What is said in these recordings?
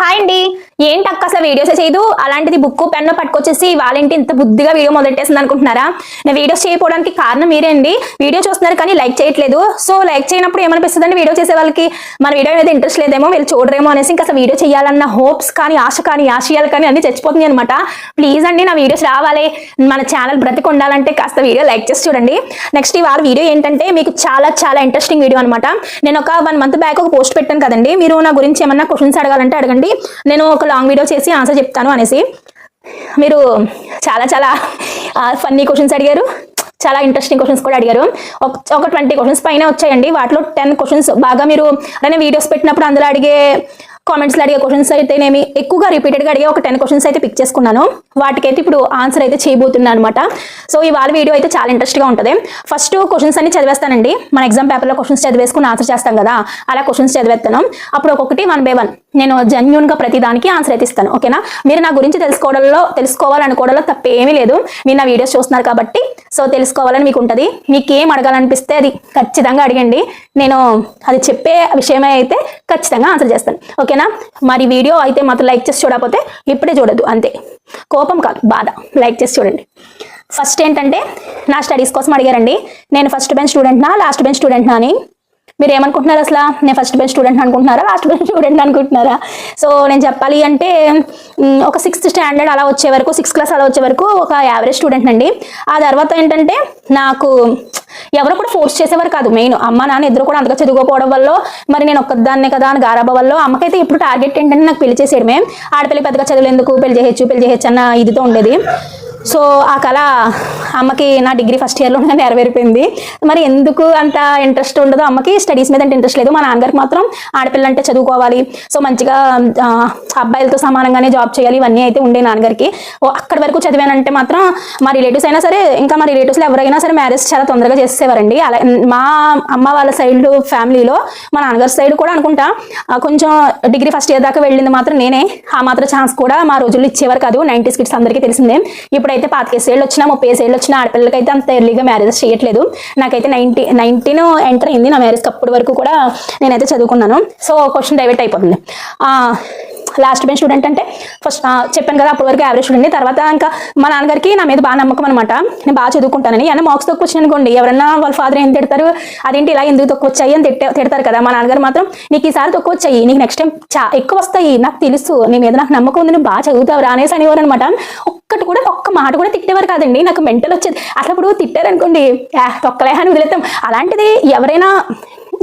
Hi అండి. ఏంటి అక్క అసలు వీడియోస్ చేయదు? అలాంటిది బుక్ పెన్ను పట్టుకొచ్చేసి వాళ్ళేంటి ఇంత బుద్ధిగా వీడియో మొదలెట్టేసింది అనుకుంటున్నారా? నేను వీడియోస్ చేయకపోవడానికి కారణం మీరే అండి వీడియో చూస్తున్నారు కానీ లైక్ చేయట్లేదు. సో లైక్ చేయనప్పుడు ఏమనిపిస్తుంది అండి వీడియో చేసే వాళ్ళకి? మన వీడియో మీద ఇంట్రెస్ట్ లేదేమో వీళ్ళు చూడరేమో అనేసి ఇంకా అసలు వీడియో చేయాలన్న హోప్స్ కానీ ఆశ కానీ ఆశయాలు కానీ అన్ని చచ్చిపోతుంది అనమాట ప్లీజ్ అండి నా వీడియోస్ రావాలి. మన ఛానల్ బ్రతికి ఉండాలంటే కాస్త వీడియో లైక్ చేసి చూడండి. నెక్స్ట్ ఇవాళ వీడియో ఏంటంటే మీకు చాలా చాలా ఇంట్రెస్టింగ్ వీడియో అనమాట నేను ఒక వన్ మంత్ బ్యాక్ ఒక పోస్ట్ పెట్టాను కదండి. మీరు నా గురించి ఏమన్నా క్వశ్చన్స్ అడగాలంటే అడగండి. నేను ఒక లాంగ్ వీడియో చేసి ఆన్సర్ చెప్తాను అనేసి. మీరు చాలా చాలా ఫన్నీ క్వశ్చన్స్ అడిగారు. చాలా ఇంట్రెస్టింగ్ క్వశ్చన్స్ కూడా అడిగారు. ఒక- ఒక ట్వంటీ క్వశ్చన్స్ పైన వచ్చాయండి. వాటిలో టెన్ క్వశ్చన్స్ బాగా మీరు నేను వీడియోస్ పెట్టినప్పుడు అందులో అడిగే కామెంట్స్లో అడిగే క్వశ్చన్స్ అయితేనేమి ఎక్కువగా రిపీటెడ్గా అడిగే ఒక టెన్ క్వశ్చన్స్ అయితే పిక్ చేసుకున్నాను. వాటికైతే ఇప్పుడు ఆన్సర్ అయితే చేయబోతున్నాను అనమాట సో ఇవాళ వీడియో అయితే చాలా ఇంట్రెస్ట్గా ఉంటుంది. ఫస్ట్ క్వశ్చన్స్ అన్ని చదివేస్తానండి. మన ఎగ్జామ్ పేపర్లో క్వశ్చన్స్ చదివేసుకుని ఆన్సర్ చేస్తాం కదా. అలా క్వశ్చన్స్ చదివేస్తాను అప్పుడు ఒక్కొక్కటి వన్ బై వన్ నేను జెన్యున్గా ప్రతిదానికి ఆన్సర్ అయితే ఇస్తాను ఓకేనా మీరు నా గురించి తెలుసుకోవడంలో తెలుసుకోవాలనుకోవడంలో తప్పేమీ లేదు. మీరు నా వీడియోస్ చూస్తున్నారు కాబట్టి సో తెలుసుకోవాలని మీకు ఉంటుంది. మీకు ఏం అడగాలనిపిస్తే అది ఖచ్చితంగా అడగండి. నేను అది చెప్పే విషయమే అయితే ఖచ్చితంగా ఆన్సర్ చేస్తాను ఓకేనా మరి వీడియో అయితే మాత్రం లైక్ చేసి చూడకపోతే ఇప్పుడే చూడద్దు అంతే. కోపం కాదు బాధ. లైక్ చేసి చూడండి. ఫస్ట్ ఏంటంటే నా స్టడీస్ కోసం అడిగారండి. నేను ఫస్ట్ బెంచ్ స్టూడెంట్నా లాస్ట్ బెంచ్ స్టూడెంట్నా అని మీరు ఏమనుకుంటున్నారు అసలు? నేను ఫస్ట్ బెంచ్ స్టూడెంట్ అనుకుంటున్నారా? లాస్ట్ బెంచ్ స్టూడెంట్ అనుకుంటున్నారా? సో నేను చెప్పాలి అంటే ఒక సిక్స్త్ స్టాండర్డ్ అలా వచ్చే వరకు సిక్స్త్ క్లాస్ అలా వచ్చే వరకు ఒక యావరేజ్ స్టూడెంట్ అండి. ఆ తర్వాత ఏంటంటే నాకు ఎవరు కూడా ఫోర్స్ చేసేవారు కాదు. మెయిన్ అమ్మ నాన్న ఇద్దరు కూడా అంతగా చదువుకోకపోవడం వల్ల మరి నేను ఒక్కదాన్నే కదా అని గారాబ వల్ల అమ్మకైతే ఇప్పుడు టార్గెట్ ఏంటంటే నాకు పెళ్ళి చేసేయడమే. ఆడపిల్ల పెద్దగా చదువులు ఎందుకు? పెళ్ళి చేయొచ్చు పెళ్ళి చేయొచ్చు అన్న ఇదితో ఉండేది. సో ఆ కళ అమ్మకి నా డిగ్రీ ఫస్ట్ ఇయర్లోనే నెరవేరిపోయింది. మరి ఎందుకు అంత ఇంట్రెస్ట్ ఉండదు? అమ్మకి స్టడీస్ మీద ఇంట్రెస్ట్ లేదు. మా నాన్నగారికి మాత్రం ఆడపిల్ల అంటే చదువుకోవాలి. సో మంచిగా అబ్బాయిలతో సమానంగానే జాబ్ చేయాలి. ఇవన్నీ అయితే ఉండే నాన్నగారికి. ఓ అక్కడి వరకు చదివానంటే మాత్రం మా రిలేటివ్స్ అయినా సరే ఇంకా మా రిలేటివ్స్లో ఎవరైనా సరే మ్యారేజ్ చాలా తొందరగా చేసేవారండి అలా మా అమ్మ వాళ్ళ సైడ్ ఫ్యామిలీలో మా నాన్నగారి సైడ్ కూడా అనుకుంటా కొంచెం డిగ్రీ ఫస్ట్ ఇయర్ దాకా వెళ్ళింది మాత్రం నేనే. ఆ మాత్రం ఛాన్స్ కూడా మా రోజుల్లో ఇచ్చేవారు కాదు. నైంటీస్ కిడ్స్ అందరికీ తెలిసిందే. ఇప్పుడైతే పాతికేసేళ్ళు వచ్చినా ముప్పై ఏళ్ళు వచ్చిన ఆడపిల్లలకైతే అంత ఎర్లీగా మ్యారేజెస్ చేయట్లేదు. నాకైతే నైన్టీ నైన్టీన్ ఎంటర్ అయింది. నా మ్యారేజ్కి అప్పటి వరకు కూడా నేనైతే చదువుకున్నాను. సో క్వశ్చన్ డైవర్ట్ అయిపోతుంది. లాస్ట్ బెంచ్ స్టూడెంట్ అంటే ఫస్ట్ చెప్పాను కదా అప్పటి వరకు యావరేజ్ స్టూడెంట్ తర్వాత ఇంకా మా నాన్నగారికి నా మీద బాగా నమ్మకం అనమాట నేను బాగా చదువుకుంటానని. అయినా మార్క్స్ తక్కువ వచ్చాయి అనుకోండి ఎవరన్నా వాళ్ళ ఫాదర్ ఏం తిడతారు? అదేంటి ఇలా ఎందుకు తక్కువ వచ్చాయి అని తిట్టే తిడతారు కదా. మా నాన్నగారు మాత్రం నీకు ఈసారి తక్కువ వచ్చాయి నీకు నెక్స్ట్ టైం చా ఎక్కువ వస్తాయి. నాకు తెలుసు. నీ మీద నాకు నమ్మకం ఉంది. నువ్వు బాగా చదువుతావు అనేసి అనేవారు అనమాట ఒక్కటి కూడా ఒక్క మాట కూడా తిట్టేవారు కాదండి. నాకు మెంటల్ వచ్చేది. అట్లా ఇప్పుడు తిట్టారనుకోండి "ఆ, తొక్కలేహ వదిలేస్తాం అలాంటిది ఎవరైనా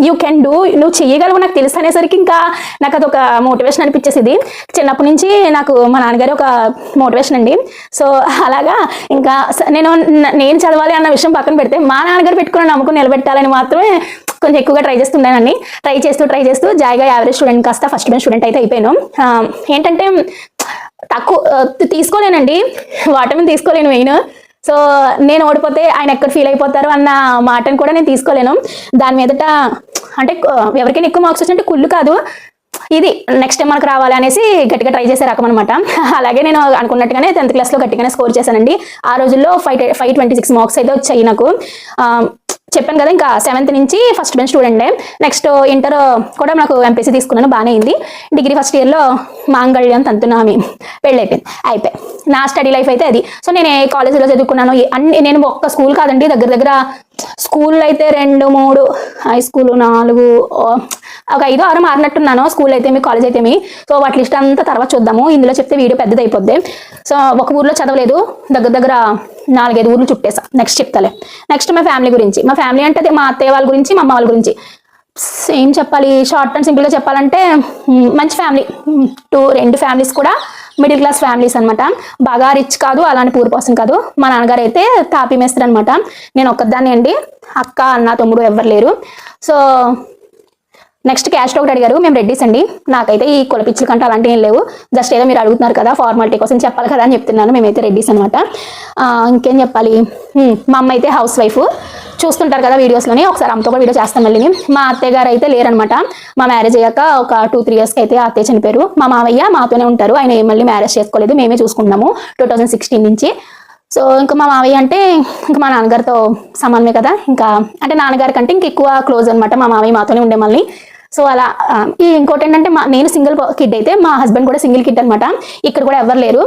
యూ కెన్ డూ నువ్వు చేయగలవు నాకు తెలుసు అనేసరికి ఇంకా నాకు అదొక మోటివేషన్ అనిపించేసింది. చిన్నప్పటి నుంచి నాకు మా నాన్నగారు ఒక మోటివేషన్ అండి. సో అలాగా ఇంకా స- నేను నేను చదవాలి అన్న విషయం పక్కన పెడితే మా నాన్నగారు పెట్టుకున్న నమ్మకం నిలబెట్టాలని మాత్రమే కొంచెం ఎక్కువగా ట్రై చేస్తుండేనండి. ట్రై చేస్తూ ట్రై చేస్తూ జాయిగా యావరేజ్ స్టూడెంట్ కాస్త ఫస్ట్ బెంచ్ స్టూడెంట్ అయితే అయిపోయాను. ఏంటంటే తక్కువ తీసుకోలేనండి. వాటమిన్ తీసుకోలేను మెయిన్. సో నేను ఓడిపోతే ఆయన ఎక్కడ ఫీల్ అయిపోతారు అన్న మాటను కూడా నేను తీసుకోలేను. దాని మీదట అంటే ఎవరికైనా ఎక్కువ మార్క్స్ వచ్చినట్టు కుళ్ళు కాదు. ఇది నెక్స్ట్ టైం మనకు రావాలి అనేసి గట్టిగా ట్రై చేసే రకం అనమాట అలాగే నేను అనుకున్నట్టుగానే టెన్త్ క్లాస్లో గట్టిగానే స్కోర్ చేశానండి. ఆ రోజుల్లో five five twenty six marks అయితే వచ్చాయి నాకు. చెప్పాను కదా ఇంకా సెవెంత్ నుంచి ఫస్ట్ బెంచ్ స్టూడెంటే నెక్స్ట్ ఇంటర్ కూడా నాకు ఎంపీసీ తీసుకున్నాను బాగానే అయింది. డిగ్రీ ఫస్ట్ ఇయర్లో మాంగళ్యం తంతునామి పెళ్ళి అయిపోయింది అయిపోయి. నా స్టడీ లైఫ్ అయితే అది. సో నేను ఏ కాలేజీలో చదువుకున్నాను అన్ని నేను ఒక్క స్కూల్ కాదండి దగ్గర దగ్గర స్కూల్లో అయితే రెండు మూడు హై స్కూల్ నాలుగు ఒక ఐదు ఆరు మారినట్టున్నాను. స్కూల్ అయితే మీ కాలేజ్ అయితే మీ. సో వాటి లిస్ట్ అంతా తర్వాత చూద్దాము. ఇందులో చెప్తే వీడియో పెద్దది అయిపోద్ది సో ఒక ఊర్లో చదవలేదు. దగ్గర దగ్గర నాలుగైదు ఊర్లు చుట్టేసా నెక్స్ట్ చెప్తాలే. నెక్స్ట్ మా ఫ్యామిలీ గురించి. మా ఫ్యామిలీ అంటే మా అత్తయ్య వాళ్ళ గురించి మా అమ్మ వాళ్ళ గురించి. ఏం చెప్పాలి? షార్ట్ అండ్ సింపుల్గా చెప్పాలంటే మంచి ఫ్యామిలీ టూ రెండు ఫ్యామిలీస్ కూడా మిడిల్ క్లాస్ ఫ్యామిలీస్ అనమాట బాగా రిచ్ కాదు అలాంటి పూర్ పర్సన్ కాదు. మా నాన్నగారు అయితే తాపి మేస్తారు అనమాట నేను ఒక్కదాన్ని అండి. అక్క అన్న తమ్ముడు ఎవరు లేరు. సో నెక్స్ట్ క్యాష్ ఒకటి అడిగారు మేము రెడ్డిస్ అండి. నాకైతే ఈ కులపిచ్చుల కంటే అలాంటివి ఏం లేవు. జస్ట్ ఏదో మీరు అడుగుతున్నారు కదా ఫార్మాలిటీ కోసం చెప్పాలి కదా అని చెప్తున్నాను. మేమైతే రెడ్డిస్ అనమాట ఇంకేం చెప్పాలి? మా అమ్మ అయితే హౌస్ వైఫ్ చూస్తుంటారు కదా వీడియోస్లోని ఒకసారి అమ్మతో కూడా వీడియో చేస్తాం మళ్ళీ మా అత్తయ్య గారు అయితే లేరనమాట మా మ్యారేజ్ అయ్యాక ఒక టూ త్రీ ఇయర్స్కి అయితే అత్తయ్య చనిపోయారు. మా మావయ్య మాతోనే ఉంటారు. ఆయన ఏం మళ్ళీ మ్యారేజ్ చేసుకోలేదు. మేమే చూసుకుంటున్నాము టూ థౌజండ్ సిక్స్టీన్ నుంచి. సో ఇంకా మా మావయ్య అంటే ఇంకా మా నాన్నగారితో సమానమే కదా. ఇంకా అంటే నాన్నగారి కంటే ఇంక ఎక్కువ క్లోజ్ అనమాట మా మావయ్య మాతోనే ఉండే మళ్ళీ. సో అలా ఈ ఇంకోటి ఏంటంటే మా నేను సింగిల్ కిడ్ అయితే మా హస్బెండ్ కూడా సింగిల్ కిడ్ అనమాట ఇక్కడ కూడా ఎవరు లేరు.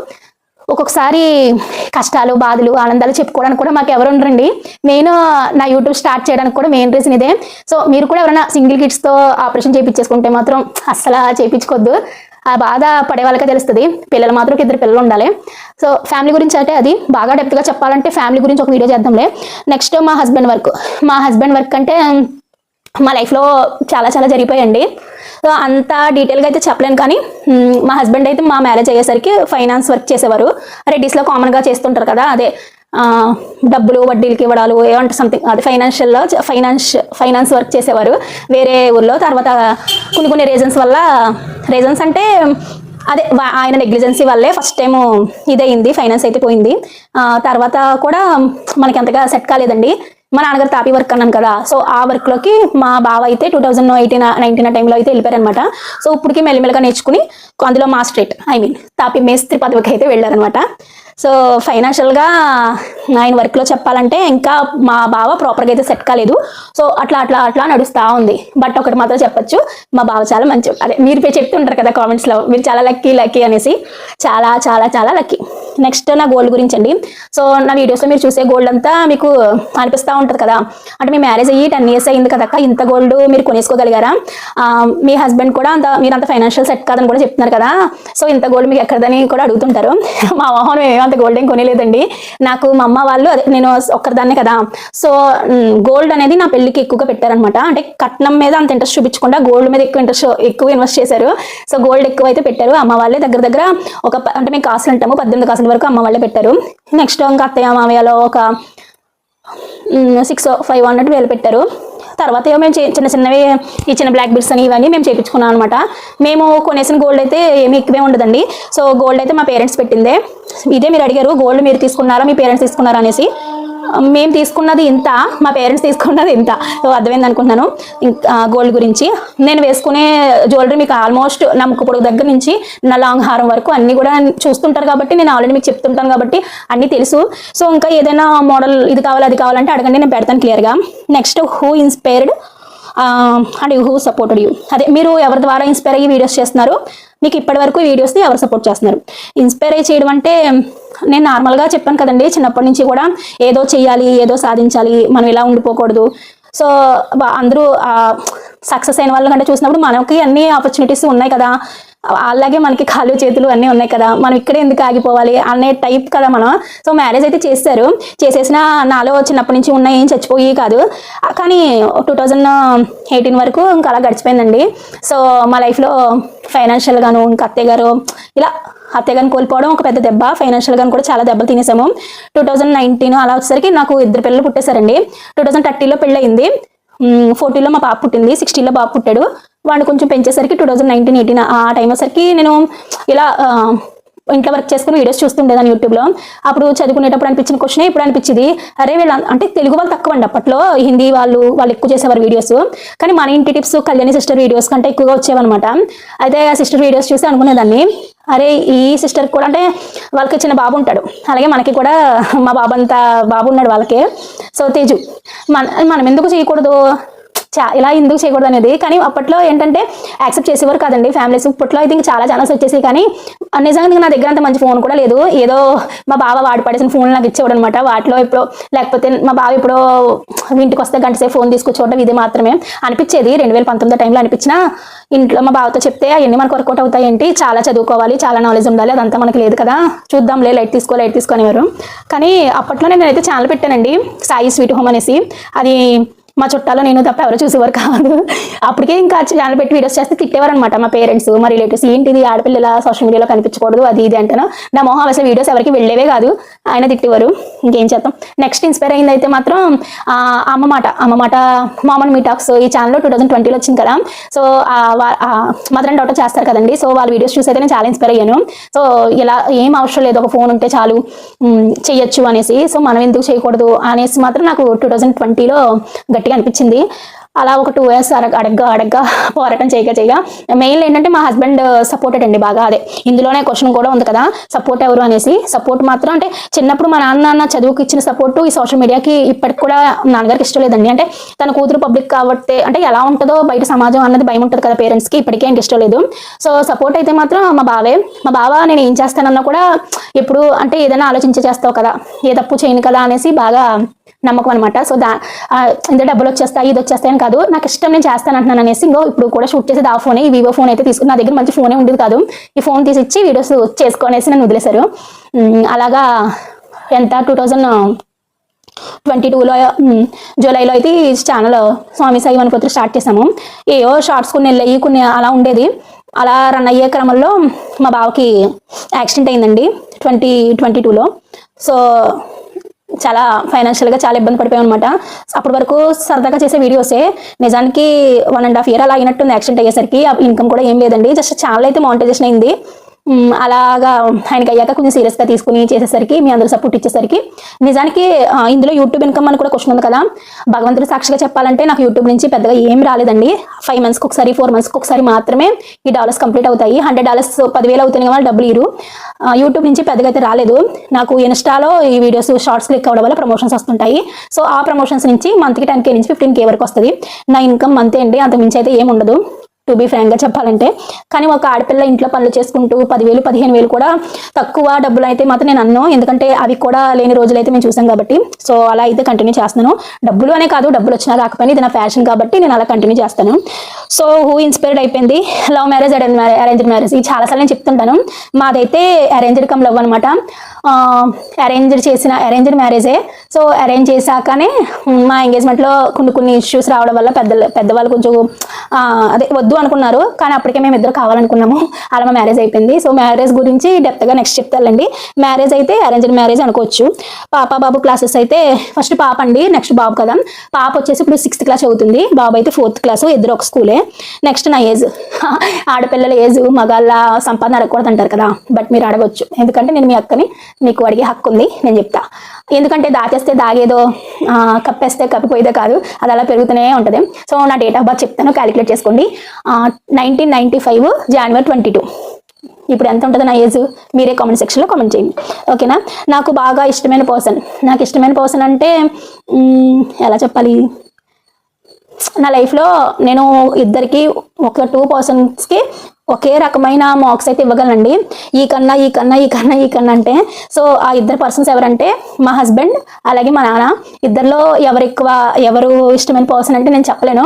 ఒక్కొక్కసారి కష్టాలు బాధలు ఆనందాలు చెప్పుకోవడానికి కూడా మాకు ఎవరు ఉండరండి. నేను నా యూట్యూబ్ స్టార్ట్ చేయడానికి కూడా మెయిన్ రీజన్ ఇదే. సో మీరు కూడా ఎవరైనా సింగిల్ కిడ్స్తో ఆపరేషన్ చేయించేసుకుంటే మాత్రం అస్సలు చేయించుకోవద్దు ఆ బాధ పడే వాళ్ళకే తెలుస్తుంది. పిల్లలు మాత్రం ఇద్దరు పిల్లలు ఉండాలి. సో ఫ్యామిలీ గురించి అంటే అది బాగా డెప్త్గా చెప్పాలంటే ఫ్యామిలీ గురించి ఒక వీడియో చేద్దాంలే. నెక్స్ట్ మా హస్బెండ్ వర్క్. మా హస్బెండ్ వర్క్ అంటే మా లైఫ్లో చాలా చాలా జరిగిపోయండి. సో అంత డీటెయిల్గా అయితే చెప్పలేను కానీ మా హస్బెండ్ అయితే మా మ్యారేజ్ అయ్యేసరికి ఫైనాన్స్ వర్క్ చేసేవారు. రెడ్డీస్లో కామన్గా చేస్తుంటారు కదా అదే డబ్బులు వడ్డీలకి ఇవ్వడాలు ఏమంటే సంథింగ్ అదే ఫైనాన్షియల్లో ఫైనాన్స్ ఫైనాన్స్ వర్క్ చేసేవారు. వేరే ఊర్లో తర్వాత కొన్ని కొన్ని రీజన్స్ వల్ల రీజన్స్ అంటే అదే ఆయన నెగ్లిజెన్సీ వల్లే ఫస్ట్ టైం ఇదయింది ఫైనాన్స్ అయితే పోయింది. తర్వాత కూడా మనకి అంతగా సెట్ కాలేదండి. మా నాన్నగారు తాపీ వర్క్ అన్నాను కదా సో ఆ వర్క్లోకి మా బావ అయితే టూ థౌజండ్ ఎయిటీన్ నైన్టీన్ టైంలో అయితే వెళ్ళిపోయారనమాట సో ఇప్పటికి మెల్లిమెల్లగా నేర్చుకుని అందులో మాస్టరేట్ ఐ మీన్ తాపీ మేస్త్రి పదవికి అయితే వెళ్ళారనమాట సో ఫైనాన్షియల్గా ఆయన వర్క్లో చెప్పాలంటే ఇంకా మా బావ ప్రాపర్గా అయితే సెట్ కాలేదు. సో అట్లా అట్లా అట్లా నడుస్తూ ఉంది. బట్ ఒకటి మాత్రం చెప్పొచ్చు మా బావ చాలా మంచి అదే మీరు పోయి చెప్తుంటారు కదా కామెంట్స్లో మీరు చాలా లక్కీ లక్కీ అనేసి. చాలా చాలా చాలా లక్కీ నెక్స్ట్ నా గోల్డ్ గురించి అండి. సో నా వీడియోస్లో మీరు చూసే గోల్డ్ అంతా మీకు అనిపిస్తూ ఉంటుంది కదా. అంటే మీ మ్యారేజ్ అయ్యి టెన్ ఇయర్స్ అయింది కదా ఇంత గోల్డ్ మీరు కొనేసుకోగలిగారా? మీ హస్బెండ్ కూడా అంత మీరు అంత ఫైనాన్షియల్ సెట్ కాదని కూడా చెప్తున్నారు కదా. సో ఇంత గోల్డ్ మీకు ఎక్కడదని కూడా అడుగుతుంటారు. మా వాహనం అంత గోల్డ్ ఏం కొనేలేదండి. నాకు మా అమ్మ వాళ్ళు అదే నేను ఒక్కరిదాన్నే కదా. సో గోల్డ్ అనేది నా పెళ్ళికి ఎక్కువగా పెట్టారనమాట అంటే కట్నం మీద అంత ఇంట్రెస్ట్ చూపించకుండా గోల్డ్ మీద ఎక్కువ ఇంట్రెస్ట్ ఎక్కువ ఇన్వెస్ట్ చేశారు. సో గోల్డ్ ఎక్కువ అయితే పెట్టారు. అమ్మ వాళ్ళే దగ్గర దగ్గర ఒక అంటే మేము కాసులు ఉంటాము పద్దెనిమిది కాసుల వరకు అమ్మ వాళ్ళే పెట్టారు. నెక్స్ట్ ఇంకా అత్తయ్య మామయ్యలో ఒక సిక్స్ ఫైవ్ హండ్రెడ్ వేలు పెట్టారు. తర్వాత ఏమో మేము చిన్న చిన్నవి ఈ చిన్న బ్లాక్ బిల్స్ అని ఇవన్నీ మేము చేయించుకున్నాం అనమాట మేము కొనేసిన గోల్డ్ అయితే ఏమి ఎక్కువే ఉండదండి. సో గోల్డ్ అయితే మా పేరెంట్స్ పెట్టిందే. ఇదే మీరు అడిగారు గోల్డ్ మీరు తీసుకున్నారా మీ పేరెంట్స్ తీసుకున్నారా అనేసి. మేము తీసుకున్నది ఇంత మా పేరెంట్స్ తీసుకున్నది ఇంత. సో అర్థమైంది అనుకుంటున్నాను. ఇంకా గోల్డ్ గురించి. నేను వేసుకునే జ్యువెలరీ మీకు ఆల్మోస్ట్ నా ముక్కు పొడుగు దగ్గర నుంచి నా లాంగ్ హారం వరకు అన్నీ కూడా చూస్తుంటారు కాబట్టి నేను ఆల్రెడీ మీకు చెప్తుంటాను కాబట్టి అన్నీ తెలుసు. సో ఇంకా ఏదైనా మోడల్ ఇది కావాలి అది కావాలంటే అడగండి నేను పెడతాను క్లియర్గా. Next who inspired and who supported you అదే మీరు ఎవరి ద్వారా ఇన్స్పైర్ అయ్యి వీడియోస్ చేస్తున్నారు? మీకు ఇప్పటి వరకు వీడియోస్ని ఎవరు సపోర్ట్ చేస్తున్నారు? ఇన్స్పైర్ అయ్యి చేయడం అంటే నేను నార్మల్గా చెప్పాను కదండి చిన్నప్పటి నుంచి కూడా ఏదో చేయాలి ఏదో సాధించాలి మనం ఇలా ఉండిపోకూడదు. సో అందరూ సక్సెస్ అయిన వాళ్ళ కంటే చూసినప్పుడు మనకి అన్ని ఆపర్చునిటీస్ ఉన్నాయి కదా. అలాగే మనకి కాళ్ళు చేతులు అన్నీ ఉన్నాయి కదా మనం ఇక్కడే ఎందుకు ఆగిపోవాలి అనే టైప్ కదా మనం. సో మ్యారేజ్ అయితే చేస్తారు. చేసేసిన నాలో చిన్నప్పటి నుంచి ఉన్న ఏం చచ్చిపోయి కాదు. కానీ టూ థౌజండ్ ఎయిటీన్ వరకు ఇంకా అలా గడిచిపోయిందండి. సో మా లైఫ్లో ఫైనాన్షియల్ గాను ఇంకా అత్తయ్య గారు ఇలా అత్తయ్య గారిని కోల్పోవడం ఒక పెద్ద దెబ్బ. ఫైనాన్షియల్ కూడా చాలా దెబ్బలు తినేసాము. టూ థౌజండ్ నైన్టీన్ అలా వచ్చేసరికి నాకు ఇద్దరు పిల్లలు పుట్టేశారండి. టూ థౌజండ్ థర్టీలో పెళ్ళయింది. ఫోర్టీలో మా పాప పుట్టింది సిక్స్టీలో బాబు పుట్టాడు. వాడిని కొంచెం పెంచేసరికి టూ థౌజండ్ నైన్టీన్ ఎయిటీన్ ఆ టైం వచ్చేసరికి నేను ఇలా ఇంట్లో వర్క్ చేసుకుని వీడియోస్ చూస్తుండేదాన్ని యూట్యూబ్లో అప్పుడు చదువుకునేటప్పుడు అనిపించిన క్వశ్చన్ ఇప్పుడు అనిపించింది. అరే వీళ్ళ అంటే తెలుగు వాళ్ళు తక్కువ అండి అప్పట్లో. హిందీ వాళ్ళు వాళ్ళు ఎక్కువ చేసేవారు వీడియోస్ కానీ మన ఇంటి టిప్స్ కళ్యాణి సిస్టర్ వీడియోస్ కంటే ఎక్కువగా వచ్చేవన్నమాట. అయితే ఆ సిస్టర్ వీడియోస్ చూసి అనుకునేదాన్ని. అరే ఈ సిస్టర్ కూడా అంటే వాళ్ళకి చిన్న బాబు ఉంటాడు. అలాగే మనకి కూడా మా బాబు బాబు ఉన్నాడు వాళ్ళకి. సో తేజు మన మనం ఎందుకు చేయకూడదు? ఇలా ఎందుకు చేయకూడదు అనేది. కానీ అప్పట్లో ఏంటంటే యాక్సెప్ట్ చేసేవారు కాదండి ఫ్యామిలీస్ ఇప్పట్లో అయితే ఇంకా చాలా ఛానల్స్ వచ్చేసి కానీ నిజంగా నా దగ్గర అంత మంచి ఫోన్ కూడా లేదు. ఏదో మా బావ వాడు పడేసిన ఫోన్ నాకు ఇచ్చేవాడు అనమాట. వాటిలో ఇప్పుడు లేకపోతే మా బావ ఇప్పుడు ఇంటికి వస్తే గంట సేపు ఫోన్ తీసుకొచ్చుకోవడం ఇది మాత్రమే. అనిపించేది రెండు వేల పంతొమ్మిది టైంలో అనిపించిన ఇంట్లో మా బావతో చెప్తే అవన్నీ మనకు వర్కౌట్ అవుతాయి ఏంటి చాలా చదువుకోవాలి చాలా నాలెడ్జ్ ఉండాలి అదంతా మనకి లేదు కదా. చూద్దాంలే లైట్ తీసుకో లైట్ తీసుకునేవారు కానీ అప్పట్లో నేనైతే ఛానల్ పెట్టానండి సాయి స్వీట్ హోమ్ అనేసి. అది మా చుట్టాలో నేను తప్ప ఎవరు చూసేవారు కాదు. అప్పటికే ఇంకా ఛానల్ పెట్టి వీడియోస్ చేస్తే తిట్టేవారు అనమాట మా పేరెంట్స్ మా రిలేటివ్స్ ఏంటిది? ఆడపిల్లల సోషల్ మీడియాలో కనిపించకూడదు అది ఇది అంటాను. నా మొహం అసలు వీడియోస్ ఎవరికి వెళ్ళేవే కాదు. ఆయన తిట్టేవారు. ఇంకేం చేద్దాం? నెక్స్ట్ ఇన్స్పైర్ అయింది అయితే మాత్రం అమ్మ మాట అమ్మ మాట మామన్ మీటాక్స్ ఈ ఛానల్లో టూ థౌసండ్ ట్వంటీలో వచ్చింది కదా. సో మదర్ అండ్ డాటర్ చేస్తారు కదండి. సో వాళ్ళ వీడియోస్ చూసి అయితే నేను చాలా ఇన్స్పైర్ అయ్యాను. సో ఇలా ఏం అవసరం లేదు. ఒక ఫోన్ ఉంటే చాలు. చేయొచ్చు అనేసి. సో మనం ఎందుకు చేయకూడదు అనేసి మాత్రం నాకు టూ థౌజండ్ ట్వంటీలో గట్టిగా అనిపించింది. అలా ఒక టూ ఇయర్స్ అడగ అడగ్గా అడగ్గా పోరాటం చేయగా చేయగా మెయిన్ ఏంటంటే మా హస్బెండ్ సపోర్టెడ్ అండి బాగా అదే. ఇందులోనే క్వశ్చన్ కూడా ఉంది కదా సపోర్ట్ ఎవరు అనేసి. సపోర్ట్ మాత్రం అంటే చిన్నప్పుడు మా నాన్న చదువుకి ఇచ్చిన సపోర్ట్ ఈ సోషల్ మీడియాకి ఇప్పటికి కూడా నాన్నగారికి ఇష్టం లేదండి. అంటే తన కూతురు పబ్లిక్ కాబట్టి అంటే ఎలా ఉంటుందో బయట సమాజం అన్నది భయం ఉంటుంది కదా పేరెంట్స్కి ఇప్పటికే ఇంక ఇష్టం లేదు. సో సపోర్ట్ అయితే మాత్రం మా బావే. మా బావ నేను ఏం చేస్తానన్నా కూడా ఎప్పుడు అంటే ఏదైనా ఆలోచించే చేస్తావు కదా ఏ తప్పు చేయను కదా అనేసి బాగా నమ్మకం అనమాట సో దా ఇంత డబ్బులు వచ్చేస్తాయి ఇది వచ్చేస్తాయని కాదు నాకు ఇష్టం నేను చేస్తాను అంటున్నాను అనేసి ఇంకో ఇప్పుడు కూడా షూట్ చేసేది ఆ ఫోనే ఈ వివో ఫోన్ అయితే తీసుకుని నా దగ్గర మంచి ఫోనే ఉండేది కాదు. ఈ ఫోన్ తీసి ఇచ్చి వీడియోస్ చేసుకోనేసి నన్ను వదిలేశారు. అలాగా ఎంత? టూ థౌజండ్ ట్వంటీ టూలో జూలైలో అయితే ఈ ఛానల్ స్వామి సాయి వనపత్రి స్టార్ట్ చేసాము ఏవో షార్ట్స్ కొన్ని వెళ్ళాయి కొన్ని అలా ఉండేది. అలా రన్ అయ్యే క్రమంలో మా బావకి యాక్సిడెంట్ అయిందండి ట్వంటీ ట్వంటీ టూలో సో చాలా ఫైనాన్షియల్గా చాలా ఇబ్బంది పడిపోయాం అనమాట అప్పటి వరకు సరదాగా చేసే వీడియోసే నిజానికి వన్ అండ్ హాఫ్ ఇయర్ అలా అయినట్టుంది యాక్సిడెంట్ అయ్యేసరికి ఇన్కమ్ కూడా ఏం లేదండి. జస్ట్ ఛానల్ అయితే మానిటైజేషన్ అయింది. అలాగా ఆయనకి అయ్యాక కొంచెం సీరియస్గా తీసుకుని చేసేసరికి మీ అందరూ సపోర్ట్ ఇచ్చేసరికి నిజానికి ఇందులో యూట్యూబ్ ఇన్కమ్ అని కూడా క్వశ్చన్ ఉంది కదా. భగవంతుడు సాక్షిగా చెప్పాలంటే నాకు యూట్యూబ్ నుంచి పెద్దగా ఏం రాలేదండి. ఫైవ్ మంత్స్కి ఒకసారి ఫోర్ మంత్స్కి ఒకసారి మాత్రమే ఈ డాలర్స్ కంప్లీట్ అవుతాయి. హండ్రెడ్ డాలర్స్ పదివేలు అవుతున్నాయి వాళ్ళు డబ్బులు ఇరు యూట్యూబ్ నుంచి పెద్దగా అయితే రాలేదు. నాకు ఇన్స్టాలో ఈ వీడియోస్ షార్ట్స్ క్లిక్ అవ్వడం వల్ల ప్రమోషన్స్ వస్తుంటాయి. సో ఆ ప్రమోషన్స్ నుంచి మంత్కి టెన్ కే నుంచి ఫిఫ్టీన్ కే వరకు వస్తుంది. నా ఇన్కమ్ అంతే అండి అంత మించి అయితే ఏం ఉండదు. టు బీ ఫ్రాంక్గా చెప్పాలంటే కానీ ఒక ఆడపిల్ల ఇంట్లో పనులు చేసుకుంటూ పదివేలు పదిహేను వేలు కూడా తక్కువ డబ్బులు అయితే మాత్రం నేను అన్నాను ఎందుకంటే అవి కూడా లేని రోజులు అయితే మేము చూసాం కాబట్టి. సో అలా అయితే కంటిన్యూ చేస్తున్నాను. డబ్బులు అనే కాదు డబ్బులు వచ్చినా రాకపోయినా ఇది నా ఫ్యాషన్ కాబట్టి నేను అలా కంటిన్యూ చేస్తాను. సో హూ ఇన్స్పైర్డ్ అయిపోయింది? లవ్ మ్యారేజ్ అరేంజ్డ్ మ్యారేజ్ ఇది చాలాసార్లు నేను చెప్తుంటాను. మాదైతే అరేంజ్డ్ కమ్ లవ్ అనమాట అరేంజ్డ్ చేసిన అరేంజ్డ్ మ్యారేజే సో అరేంజ్ చేశాకనే మా ఎంగేజ్మెంట్లో కొన్ని కొన్ని ఇష్యూస్ రావడం వల్ల పెద్ద పెద్దవాళ్ళు కొంచెం అదే వద్దు అనుకున్నారు. కానీ అప్పటికే మేము ఇద్దరు కావాలనుకున్నాము. అలా మా మ్యారేజ్ అయిపోయింది. సో మ్యారేజ్ గురించి డెప్త్గా నెక్స్ట్ చెప్తానండి మ్యారేజ్ అయితే అరేంజ్డ్ మ్యారేజ్ అనుకోవచ్చు. పాప బాబు క్లాసెస్ అయితే ఫస్ట్ పాప అండి నెక్స్ట్ బాబు కదా. పాప వచ్చేసి ఇప్పుడు సిక్స్త్ క్లాస్ అవుతుంది బాబు అయితే ఫోర్త్ క్లాస్ ఇద్దరు ఒక స్కూలే నెక్స్ట్ నా ఏజ్. ఆడపిల్లల ఏజ్ మగాళ్ళ సంపాదన అడగకూడదు అంటారు కదా. బట్ మీరు అడగొచ్చు. ఎందుకంటే నేను మీ అక్కని మీకు అడిగే హక్కు ఉంది. నేను చెప్తా. ఎందుకంటే దాచేస్తే దాగేదో కప్పేస్తే కప్పిపోయేదో కాదు. అది అలా పెరుగుతూనే ఉంటుంది. సో నా డేట్ ఆఫ్ బర్త్ చెప్తాను. క్యాలిక్యులేట్ చేసుకోండి. Nineteen ninety five January twenty two ఇప్పుడు ఎంత ఉంటుంది నా ఏజ్? మీరే కామెంట్ సెక్షన్లో కామెంట్ చేయండి. ఓకేనా నాకు బాగా ఇష్టమైన పర్సన్ నాకు ఇష్టమైన పర్సన్ అంటే ఎలా చెప్పాలి? నా లైఫ్లో నేను ఇద్దరికి ఒక టూ పర్సన్స్కి ఒకే రకమైన మార్క్స్ అయితే ఇవ్వగలండి. ఈ కన్నా ఈ కన్నా ఈ కన్నా ఈ కన్నా అంటే సో ఆ ఇద్దరు పర్సన్స్ ఎవరంటే మా హస్బెండ్ అలాగే మా నాన్న. ఇద్దరిలో ఎవరు ఎక్కువ ఎవరు ఇష్టమైన పర్సన్ అంటే నేను చెప్పలేను.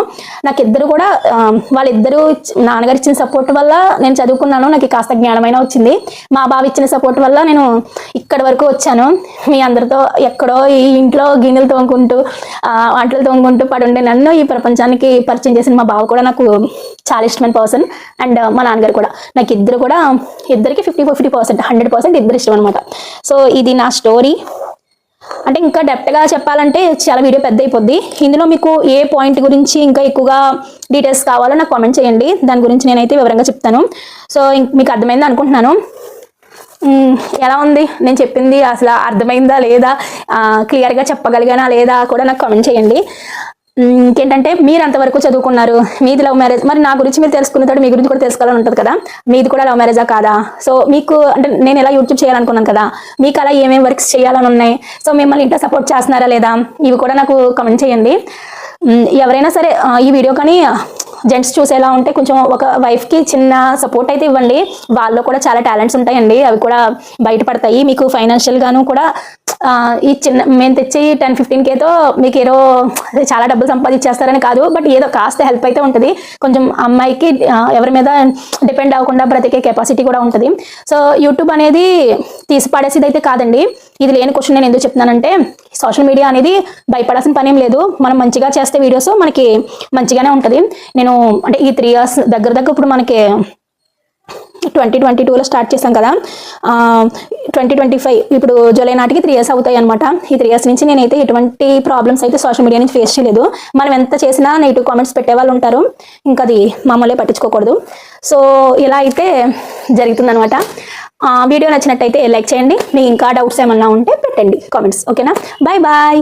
నాకు ఇద్దరు కూడా వాళ్ళిద్దరూ నాన్నగారు ఇచ్చిన సపోర్ట్ వల్ల నేను చదువుకున్నాను. నాకు కాస్త జ్ఞానమైన వచ్చింది. మా బావ ఇచ్చిన సపోర్ట్ వల్ల నేను ఇక్కడి వరకు వచ్చాను. మీ అందరితో ఎక్కడో ఈ ఇంట్లో గిన్నెలు తోముకుంటూ వంటలు తోముకుంటూ పడి ఉండే నన్ను ఈ ప్రపంచానికి పరిచయం చేసిన మా బావ కూడా నాకు చాలా ఇష్టమైన పర్సన్ అండ్ మా నాన్నగారు కూడా. నాకు ఇద్దరు కూడా ఇద్దరికి fifty fifty percent hundred percent ఇద్దరు ఇష్టం అనమాట సో ఇది నా స్టోరీ అంటే ఇంకా డెప్త్గా చెప్పాలంటే చాలా వీడియో పెద్ద అయిపోద్ది ఇందులో మీకు ఏ పాయింట్ గురించి ఇంకా ఎక్కువగా డీటెయిల్స్ కావాలో నాకు కామెంట్ చేయండి. దాని గురించి నేనైతే వివరంగా చెప్తాను. సో ఇంక మీకు అర్థమైంది అనుకుంటున్నాను? ఎలా ఉంది? నేను చెప్పింది అసలు అర్థమైందా లేదా? క్లియర్గా చెప్పగలిగానా లేదా కూడా నాకు కామెంట్ చేయండి. ఇంకేంటంటే మీరు అంతవరకు చదువుకున్నారు మీది లవ్ మ్యారేజ్ మరి నా గురించి మీరు తెలుసుకున్న మీ గురించి కూడా తెలుసుకోవాలని ఉంటుంది కదా? మీది కూడా లవ్ మ్యారేజా కాదా? సో మీకు అంటే నేను ఎలా యూట్యూబ్ చేయాలనుకున్నాను కదా? మీకు అలా ఏమేమి వర్క్స్ చేయాలని ఉన్నాయి? సో మిమ్మల్ని ఇంట్లో సపోర్ట్ చేస్తున్నారా లేదా? ఇవి కూడా నాకు కమెంట్ చేయండి. ఎవరైనా సరే ఈ వీడియో కానీ జెంట్స్ చూసేలా ఉంటే కొంచెం ఒక వైఫ్కి చిన్న సపోర్ట్ అయితే ఇవ్వండి. వాళ్ళలో కూడా చాలా టాలెంట్స్ ఉంటాయండి. అవి కూడా బయటపడతాయి. మీకు ఫైనాన్షియల్గాను కూడా ఈ చిన్న మేము తెచ్చి టెన్ ఫిఫ్టీన్ కేతో మీకు ఏదో చాలా డబ్బులు సంపాదించేస్తారని కాదు బట్ ఏదో కాస్త హెల్ప్ అయితే ఉంటుంది. కొంచెం అమ్మాయికి ఎవరి మీద డిపెండ్ అవ్వకుండా బ్రతికే కెపాసిటీ కూడా ఉంటుంది. సో యూట్యూబ్ అనేది తీసిపడేసేది అయితే కాదండి. ఇది లేని క్వశ్చన్ నేను ఎందుకు చెప్తున్నానంటే సోషల్ మీడియా అనేది భయపడాల్సిన పనేం లేదు. మనం మంచిగా చేస్తే వీడియోస్ మనకి మంచిగానే ఉంటుంది. నేను అంటే ఈ త్రీ ఇయర్స్ దగ్గర దగ్గర ఇప్పుడు మనకి ట్వంటీ ట్వంటీ టూలో స్టార్ట్ చేశాం కదా. ట్వంటీ ట్వంటీ ఫైవ్ ఇప్పుడు జూలై నాటికి త్రీ ఇయర్స్ అవుతాయి అనమాట ఈ త్రీ ఇయర్స్ నుంచి నేనైతే ఎటువంటి ప్రాబ్లమ్స్ అయితే సోషల్ మీడియా నుంచి ఫేస్ చేయలేదు. మనం ఎంత చేసినా నెగిటివ్ కామెంట్స్ పెట్టే వాళ్ళు ఉంటారు. ఇంకా అది మామూలే పట్టించుకోకూడదు. సో ఇలా అయితే జరుగుతుందనమాట వీడియో నచ్చినట్టయితే లైక్ చేయండి. మీకు ఇంకా డౌట్స్ ఏమన్నా ఉంటే పెట్టండి. కామెంట్స్ ఓకేనా బాయ్ బాయ్